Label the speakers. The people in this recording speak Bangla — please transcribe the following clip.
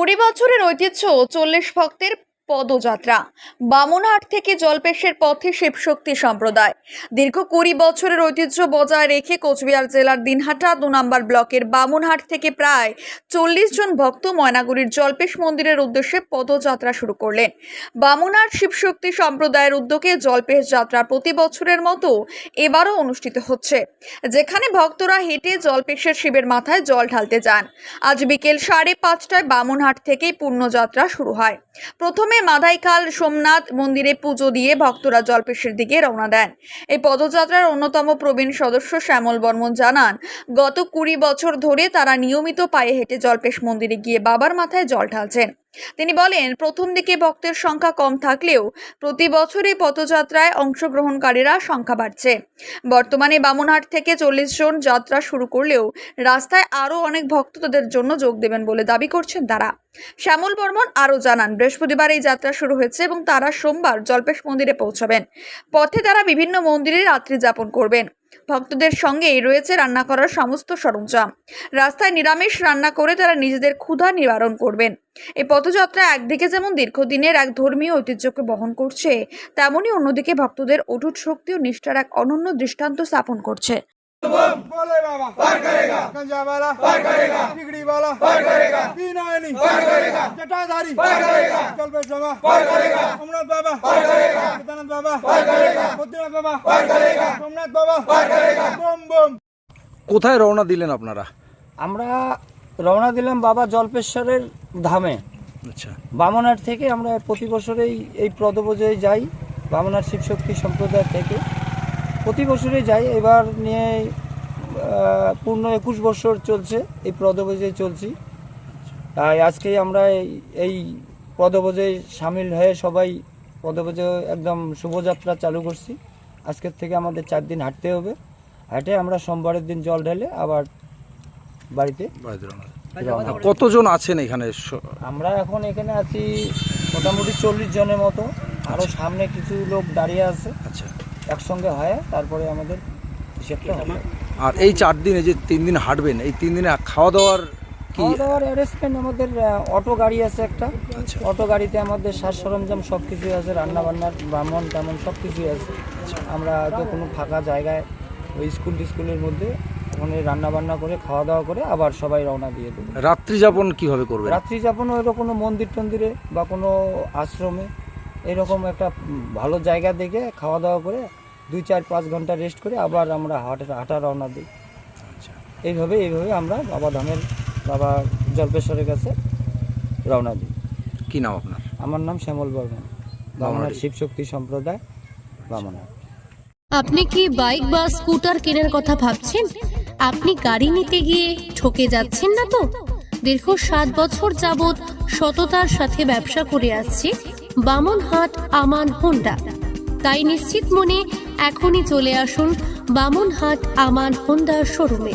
Speaker 1: কুড়ি বছরের ঐতিহ্য চল্লিশ ভক্তের পদযাত্রা। বামনহাট থেকে জলপেশের পথে শিবশক্তি সম্প্রদায়। দীর্ঘ কুড়ি বছরের ঐতিহ্য বজায় রেখে কোচবিহার জেলার দিনহাটা দু নম্বর ব্লকের বামনহাট থেকে প্রায় চল্লিশ জন ভক্ত ময়নাগুড়ির জলপেশ মন্দিরের উদ্দেশ্যে পদযাত্রা শুরু করলেন। বামনহাট শিবশক্তি সম্প্রদায়ের উদ্যোগে জলপেশ যাত্রা প্রতি বছরের মতো এবারও অনুষ্ঠিত হচ্ছে। যেখানে ভক্তরা হেঁটে জলপেশের শিবের মাথায় জল ঢালতে যান। আজ বিকেল সাড়ে পাঁচটায় বামনহাট থেকেই পূর্ণযাত্রা শুরু হয়। প্রথমে মাদাইখাল সোমনাথ মন্দিরে পুজো দিয়ে ভক্তরা জলপেশের দিকে রওনা দেন। এই পদযাত্রার অন্যতম প্রবীণ সদস্য শ্যামল বর্মন জানান, গত কুড়ি বছর ধরে তারা নিয়মিত পায়ে হেঁটে জলপেশ মন্দিরে গিয়ে বাবার মাথায় জল ঢালছেন। তিনি বলেন, প্রথম দিকে ভক্তের সংখ্যা কম থাকলেও প্রতি বছরই পথযাত্রায় অংশগ্রহণকারীরা সংখ্যা বাড়ছে। বর্তমানে বামনহাট থেকে চল্লিশ জন যাত্রা শুরু করলেও রাস্তায় আরও অনেক ভক্ত তাদের জন্য যোগ দেবেন বলে দাবি করছেন তারা। শ্যামল বর্মন আরও জানান, বৃহস্পতিবার এই যাত্রা শুরু হয়েছে এবং তারা সোমবার জল্পেশ মন্দিরে পৌঁছাবেন। পথে তারা বিভিন্ন মন্দিরে রাত্রি যাপন করবেন। ভক্তদের সঙ্গেই রয়েছে রান্না করার সমস্ত সরঞ্জাম। রাস্তায় নিরামিষ রান্না করে তারা নিজেদের ক্ষুধা নিবারণ করবেন। এই পথযাত্রা একদিকে যেমন দীর্ঘদিনের এক ধর্মীয় ঐতিহ্যকে বহন করছে তেমনই অন্যদিকে ভক্তদের অটুট শক্তি ও নিষ্ঠার এক অনন্য দৃষ্টান্ত স্থাপন করছে।
Speaker 2: বাবা। বাবা। বদ্রীনাথ বাবা। সোমনাথ বাবা।
Speaker 3: কোথায় রওনা দিলেন আপনারা?
Speaker 4: আমরা রওনা দিলাম বাবা জল্পেশ্বরের ধামে।
Speaker 3: আচ্ছা।
Speaker 4: বামনার থেকে আমরা প্রতি বছরেই এই পদপূজায় যাই বামনার শিবশক্তি সম্প্রদায় থেকে। প্রতি বছরেই যাই এবার নিয়ে পূর্ণ একুশ বছর চলছে এই পদপূজায় চলছি। তাই আজকেই আমরা এই- এই পদপূজায় সামিল হয়ে সবাই পদপূজা একদম শুভযাত্রা চালু করছি। আজকের থেকে আমাদের চার দিন হাঁটতে হবে। হাঁটে আমরা সোমবারের দিন জল ঢেলে আবার বাড়িতে।
Speaker 3: কতজন আছেন এখানে?
Speaker 4: আমরা এখন এখানে আছি মোটামুটি চল্লিশ জনের মতো। আরও সামনে কিছু লোক দাঁড়িয়ে আছে।
Speaker 3: আচ্ছা।
Speaker 4: একসঙ্গে হয় তারপরে আমাদের হিসেবটা হবে।
Speaker 3: আর এই চার দিন এই যে তিন দিন হাঁটবেন এই তিন দিনে খাওয়া দাওয়ার
Speaker 4: খাওয়া দাওয়ার অ্যারেঞ্জমেন্ট আমাদের অটো গাড়ি আছে একটা।
Speaker 3: আচ্ছা।
Speaker 4: অটো গাড়িতে আমাদের সাজ সরঞ্জাম সব কিছুই আছে ব্রাহ্মণ তেমন সব কিছুই আছে আমরা হয়তো কোনো ফাঁকা জায়গায় ওই স্কুল টিস্কুলের মধ্যে ওখানে রান্না বান্না করে খাওয়া দাওয়া করে আবার সবাই রওনা দিয়ে দেবো।
Speaker 3: রাত্রি যাপন কীভাবে করবে
Speaker 4: রাত্রি যাপন হয়তো কোনো মন্দির টন্দিরে বা কোনো আশ্রমে এরকম একটা ভালো জায়গা দেখে খাওয়া দাওয়া করে দুই চার পাঁচ ঘণ্টা রেস্ট করে আবার আমরা হাঁটা হাঁটা রওনা দিই।
Speaker 3: আচ্ছা।
Speaker 4: এইভাবে এইভাবে আমরা বাবা ধামের বাবা জল্পেশ্বরের কাছে রওনা দিই।
Speaker 3: কি নাম আপনার?
Speaker 4: আমার নাম শ্যামল বর্মন।
Speaker 3: বামনার।
Speaker 4: শিবশক্তি সম্প্রদায় বামনার
Speaker 5: আপনি কি বাইক বা স্কুটার কেনার কথা ভাবছেন? আপনি গাড়ি নিতে গিয়ে ঠকে যাচ্ছেন না তো? দীর্ঘ সাত বছর যাবৎ সততার সাথে ব্যবসা করে আসছে বামনহাট আমান হোন্ডা। তাই নিশ্চিত মনে এখনই চলে আসুন বামনহাট আমান হোন্ডা শোরুমে।